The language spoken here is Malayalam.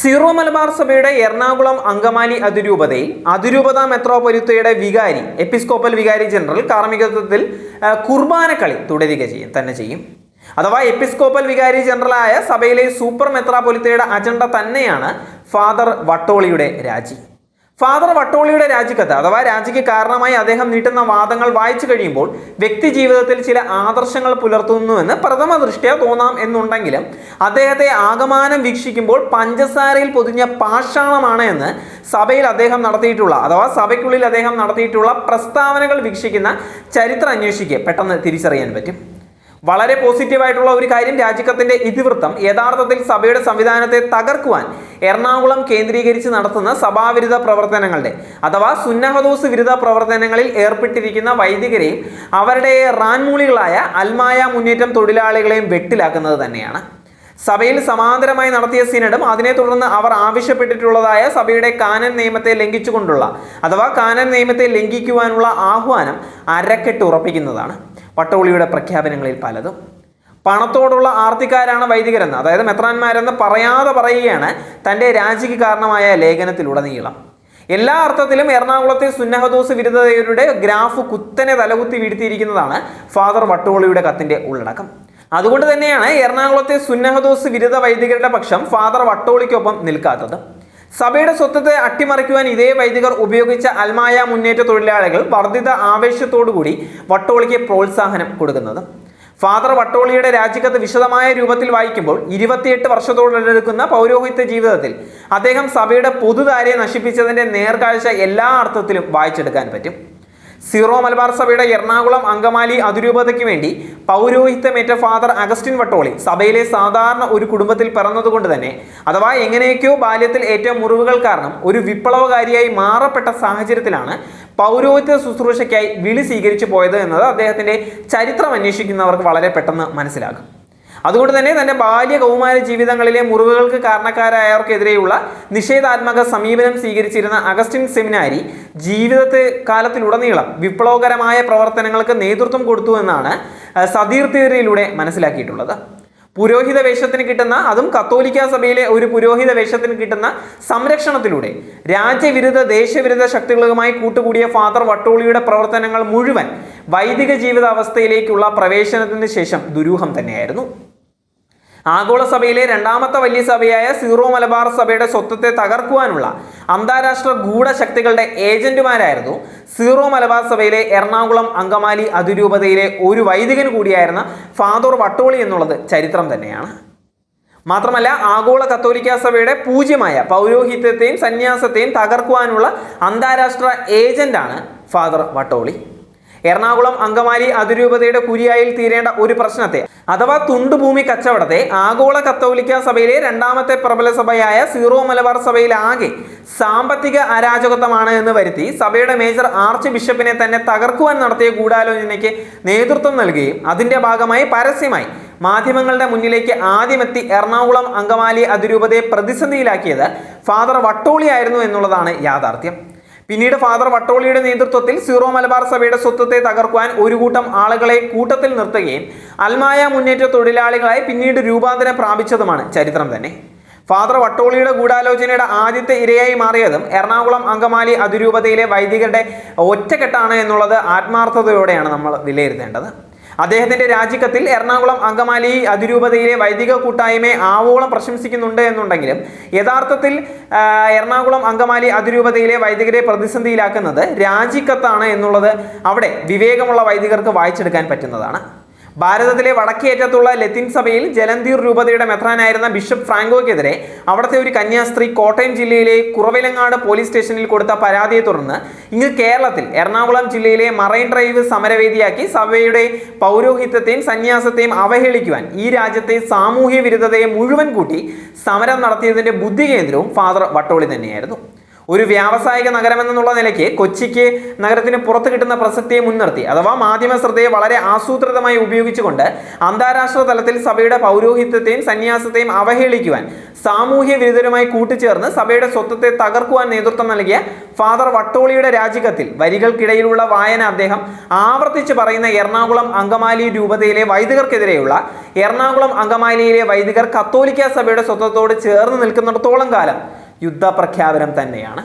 സീറോ മലബാർ സഭയുടെ എറണാകുളം അങ്കമാലി അതിരൂപതയിൽ അതിരൂപത മെത്രോപൊലിത്തയുടെ വികാരി എപ്പിസ്കോപ്പൽ വികാരി ജനറൽ കാർമ്മികത്വത്തിൽ കുർബാനക്കളി തുടരുക ചെയ്യും തന്നെ ചെയ്യും. അഥവാ എപ്പിസ്കോപ്പൽ വികാരി ജനറലായ സഭയിലെ സൂപ്പർ മെത്രാപൊലിത്തയുടെ അജണ്ട തന്നെയാണ് ഫാദർ വട്ടോളിയുടെ രാജി. ഫാദർ വട്ടോളിയുടെ രാജിക്കത്ത് അഥവാ രാജിക്ക് കാരണമായി അദ്ദേഹം നീട്ടുന്ന വാദങ്ങൾ വായിച്ചു കഴിയുമ്പോൾ വ്യക്തി ജീവിതത്തിൽ ചില ആദർശങ്ങൾ പുലർത്തുന്നുവെന്ന് പ്രഥമ ദൃഷ്ട്യാ തോന്നാം എന്നുണ്ടെങ്കിലും അദ്ദേഹത്തെ ആകമാനം വീക്ഷിക്കുമ്പോൾ പഞ്ചസാരയിൽ പൊതിഞ്ഞ പാഷാണമാണ് എന്ന് സഭയിൽ അദ്ദേഹം നടത്തിയിട്ടുള്ള അഥവാ സഭയ്ക്കുള്ളിൽ അദ്ദേഹം നടത്തിയിട്ടുള്ള പ്രസ്താവനകൾ വീക്ഷിക്കുന്ന ചരിത്ര അന്വേഷിക്ക്. പെട്ടെന്ന് തിരിച്ചറിയാൻ പറ്റും. വളരെ പോസിറ്റീവായിട്ടുള്ള ഒരു കാര്യം രാജിക്കത്തിന്റെ ഇതിവൃത്തം. യഥാർത്ഥത്തിൽ സഭയുടെ സംവിധാനത്തെ തകർക്കുവാൻ എറണാകുളം കേന്ദ്രീകരിച്ച് നടത്തുന്ന സഭാവിരുദ്ധ പ്രവർത്തനങ്ങളുടെ അഥവാ സുന്നഹദോസ് വിരുദ്ധ പ്രവർത്തനങ്ങളിൽ ഏർപ്പെട്ടിരിക്കുന്ന വൈദികരെയും അവരുടെ റാൻമൂളികളായ അൽമായ മുന്നേറ്റം തൊഴിലാളികളെയും വെട്ടിലാക്കുന്നത് തന്നെയാണ്. സഭയിൽ സമാന്തരമായി നടത്തിയ സിനഡും അതിനെ തുടർന്ന് അവർ ആവശ്യപ്പെട്ടിട്ടുള്ളതായ സഭയുടെ കാനൻ നിയമത്തെ ലംഘിച്ചുകൊണ്ടുള്ള അഥവാ കാനൻ നിയമത്തെ ലംഘിക്കുവാനുള്ള ആഹ്വാനം അരക്കെട്ട് ഉറപ്പിക്കുന്നതാണ്. പട്ടോളിയുടെ പ്രഖ്യാപനങ്ങളിൽ പലതും. പണത്തോടുള്ള ആർത്തിക്കാരാണ് വൈദികരെന്ന്. അതായത് മെത്രാന്മാരെന്ന് പറയാതെ പറയുകയാണ് തന്റെ രാജിക്ക് കാരണമായ ലേഖനത്തിലുടനീളം. എല്ലാ അർത്ഥത്തിലും എറണാകുളത്തെ സുന്നഹദോസ് വിരുദ്ധതയുടെ ഗ്രാഫ് കുത്തനെ തലകുത്തി വീഴ്ത്തിയിരിക്കുന്നതാണ് ഫാദർ വട്ടോളിയുടെ കത്തിന്റെ ഉള്ളടക്കം. അതുകൊണ്ട് തന്നെയാണ് എറണാകുളത്തെ സുന്നഹദോസ് വിരുദ്ധ വൈദികരുടെ പക്ഷം ഫാദർ വട്ടോളിക്കൊപ്പം നിൽക്കാത്തത്. സഭയുടെ സ്വത്വത്തെ അട്ടിമറിക്കുവാൻ ഇതേ വൈദികർ ഉപയോഗിച്ച അൽമായ മുന്നേറ്റ തൊഴിലാളികൾ വർദ്ധിത ആവേശത്തോടുകൂടി വട്ടോളിക്ക് പ്രോത്സാഹനം കൊടുക്കുന്നത്. ഫാദർ വട്ടോളിയുടെ രാജിക്കത്ത് വിശദമായ രൂപത്തിൽ വായിക്കുമ്പോൾ ഇരുപത്തിയെട്ട് വർഷത്തോടെടുക്കുന്ന പൗരോഹിത്യ ജീവിതത്തിൽ അദ്ദേഹം സഭയുടെ പൊതുധാരയെ നശിപ്പിച്ചതിന്റെ നേർക്കാഴ്ച എല്ലാ അർത്ഥത്തിലും വായിച്ചെടുക്കാൻ പറ്റും. സീറോ മലബാർ സഭയുടെ എറണാകുളം അങ്കമാലി അതിരൂപതയ്ക്ക് വേണ്ടി പൗരോഹിത്യമേറ്റ ഫാദർ അഗസ്റ്റിൻ വട്ടോളി സഭയിലെ സാധാരണ ഒരു കുടുംബത്തിൽ പിറന്നതുകൊണ്ട് തന്നെ അഥവാ എങ്ങനെയൊക്കെയോ ബാല്യത്തിൽ ഏറ്റവും മുറിവുകൾ കാരണം ഒരു വിപ്ലവകാരിയായി മാറപ്പെട്ട സാഹചര്യത്തിലാണ് പൗരോഹിത്യ ശുശ്രൂഷയ്ക്കായി വിളി സ്വീകരിച്ചു പോയത് എന്നത് അദ്ദേഹത്തിന്റെ ചരിത്രം അന്വേഷിക്കുന്നവർക്ക് വളരെ പെട്ടെന്ന് മനസ്സിലാകും. അതുകൊണ്ട് തന്നെ തന്റെ ബാല്യ കൗമാര ജീവിതങ്ങളിലെ മുറിവുകൾക്ക് കാരണക്കാരായവർക്കെതിരെയുള്ള നിഷേധാത്മക സമീപനം സ്വീകരിച്ചിരുന്ന അഗസ്റ്റിൻ സെമിനാരി ജീവിതത്തെ കാലത്തിലുടനീളം വിപ്ലവകരമായ പ്രവർത്തനങ്ങൾക്ക് നേതൃത്വം കൊടുത്തു എന്നാണ് സതീർ തിയറിയിലൂടെ മനസ്സിലാക്കിയിട്ടുള്ളത്. പുരോഹിത വേഷത്തിന് കിട്ടുന്ന അതും കത്തോലിക്ക സഭയിലെ ഒരു പുരോഹിത വേഷത്തിന് കിട്ടുന്ന സംരക്ഷണത്തിലൂടെ രാജ്യവിരുദ്ധ ദേശവിരുദ്ധ ശക്തികളുമായി കൂട്ടുകൂടിയ ഫാദർ വട്ടോളിയുടെ പ്രവർത്തനങ്ങൾ മുഴുവൻ വൈദിക ജീവിതാവസ്ഥയിലേക്കുള്ള പ്രവേശനത്തിന് ശേഷം ദുരൂഹം തന്നെയായിരുന്നു. ആഗോള സഭയിലെ രണ്ടാമത്തെ വലിയ സഭയായ സീറോ മലബാർ സഭയുടെ സ്വത്വത്തെ തകർക്കുവാനുള്ള അന്താരാഷ്ട്ര ഗൂഢശക്തികളുടെ ഏജന്റുമാരായിരുന്നു. സീറോ മലബാർ സഭയിലെ എറണാകുളം അങ്കമാലി അതിരൂപതയിലെ ഒരു വൈദികൻ കൂടിയായിരുന്ന ഫാദർ വട്ടോളി എന്നുള്ളത് ചരിത്രം തന്നെയാണ്. മാത്രമല്ല ആഗോള കത്തോലിക്ക സഭയുടെ പൂജ്യമായ പൗരോഹിത്യത്തെയും സന്യാസത്തെയും തകർക്കുവാനുള്ള അന്താരാഷ്ട്ര ഏജന്റാണ് ഫാദർ വട്ടോളി. എറണാകുളം അങ്കമാലി അതിരൂപതയുടെ കുരിയായിൽ തീരേണ്ട ഒരു പ്രശ്നത്തെ അഥവാ തുണ്ടുഭൂമി കച്ചവടത്തെ ആഗോള കത്തോലിക്ക സഭയിലെ രണ്ടാമത്തെ പ്രബല സഭയായ സീറോ മലബാർ സഭയിൽ ആകെ സാമ്പത്തിക അരാജകത്വമാണ് എന്ന് വരുത്തി സഭയുടെ മേജർ ആർച്ച് ബിഷപ്പിനെ തന്നെ തകർക്കുവാൻ നടത്തിയ ഗൂഢാലോചനയ്ക്ക് നേതൃത്വം നൽകുകയും അതിന്റെ ഭാഗമായി പരസ്യമായി മാധ്യമങ്ങളുടെ മുന്നിലേക്ക് ആദ്യമെത്തി എറണാകുളം അങ്കമാലി അതിരൂപതയെ പ്രതിസന്ധിയിലാക്കിയത് ഫാദർ വട്ടോളിയായിരുന്നു എന്നുള്ളതാണ് യാഥാർത്ഥ്യം. പിന്നീട് ഫാദർ വട്ടോളിയുടെ നേതൃത്വത്തിൽ സീറോ മലബാർ സഭയുടെ സ്വത്വത്തെ തകർക്കുവാൻ ഒരു കൂട്ടം ആളുകളെ കൂട്ടത്തിൽ നിർത്തുകയും അൽമായ മുന്നേറ്റ തൊഴിലാളികളായി പിന്നീട് രൂപാന്തരം പ്രാപിച്ചതുമാണ് ചരിത്രം തന്നെ. ഫാദർ വട്ടോളിയുടെ ഗൂഢാലോചനയുടെ ആദ്യത്തെ ഇരയായി മാറിയതും എറണാകുളം അങ്കമാലി അതിരൂപതയിലെ വൈദികരുടെ ഒറ്റക്കെട്ടാണ് എന്നുള്ളത് ആത്മാർത്ഥതയോടെയാണ് നമ്മൾ വിലയിരുത്തേണ്ടത്. അദ്ദേഹത്തിന്റെ രാജിക്കത്തിൽ എറണാകുളം അങ്കമാലി അതിരൂപതയിലെ വൈദിക കൂട്ടായ്മയെ ആവോളം പ്രശംസിക്കുന്നുണ്ട് എന്നുണ്ടെങ്കിലും യഥാർത്ഥത്തിൽ എറണാകുളം അങ്കമാലി അതിരൂപതയിലെ വൈദികരെ പ്രതിസന്ധിയിലാക്കുന്നത് രാജിക്കത്താണ് എന്നുള്ളത് അവിടെ വിവേകമുള്ള വൈദികർക്ക് വായിച്ചെടുക്കാൻ പറ്റുന്നതാണ്. ഭാരതത്തിലെ വടക്കേറ്റത്തുള്ള ലത്തിൻ സഭയിൽ ജലന്തീർ രൂപതയുടെ മെത്രാനായിരുന്ന ബിഷപ്പ് ഫ്രാങ്കോയ്ക്കെതിരെ അവിടുത്തെ ഒരു കന്യാസ്ത്രീ കോട്ടയം ജില്ലയിലെ കുറവിലങ്ങാട് പോലീസ് സ്റ്റേഷനിൽ കൊടുത്ത പരാതിയെ തുടർന്ന് ഇങ്ങ് കേരളത്തിൽ എറണാകുളം ജില്ലയിലെ മറൈൻ ഡ്രൈവ് സമരവേദിയാക്കി സഭയുടെ പൗരോഹിത്യത്തെയും സന്യാസത്തെയും അവഹേളിക്കുവാൻ ഈ രാജ്യത്തെ സാമൂഹ്യ വിരുദ്ധതയെ മുഴുവൻ കൂട്ടി സമരം നടത്തിയതിന്റെ ബുദ്ധി കേന്ദ്രവും ഫാദർ വട്ടോളി തന്നെയായിരുന്നു. ഒരു വ്യാവസായിക നഗരം എന്നുള്ള നിലയ്ക്ക് കൊച്ചിക്ക് നഗരത്തിന് പുറത്ത് കിട്ടുന്ന പ്രസക്തിയെ മുൻനിർത്തി. അഥവാ മാധ്യമ ശ്രദ്ധയെ വളരെ ആസൂത്രിതമായി ഉപയോഗിച്ചുകൊണ്ട് അന്താരാഷ്ട്ര തലത്തിൽ സഭയുടെ പൗരോഹിത്യത്തെയും സന്യാസത്തെയും അവഹേളിക്കുവാൻ സാമൂഹ്യ വിരുദ്ധരുമായി കൂട്ടിച്ചേർന്ന് സഭയുടെ സ്വത്വത്തെ തകർക്കുവാൻ നേതൃത്വം നൽകിയ ഫാദർ വട്ടോളിയുടെ രാജികത്തിൽ വരികൾക്കിടയിലുള്ള വായന അദ്ദേഹം ആവർത്തിച്ച് പറയുന്ന എറണാകുളം അങ്കമാലി രൂപതയിലെ വൈദികർക്കെതിരെയുള്ള എറണാകുളം അങ്കമാലിയിലെ വൈദികർ കത്തോലിക്ക സഭയുടെ സ്വത്വത്തോട് ചേർന്ന് നിൽക്കുന്നിടത്തോളം കാലം യുദ്ധപ്രഖ്യാപനം തന്നെയാണ്.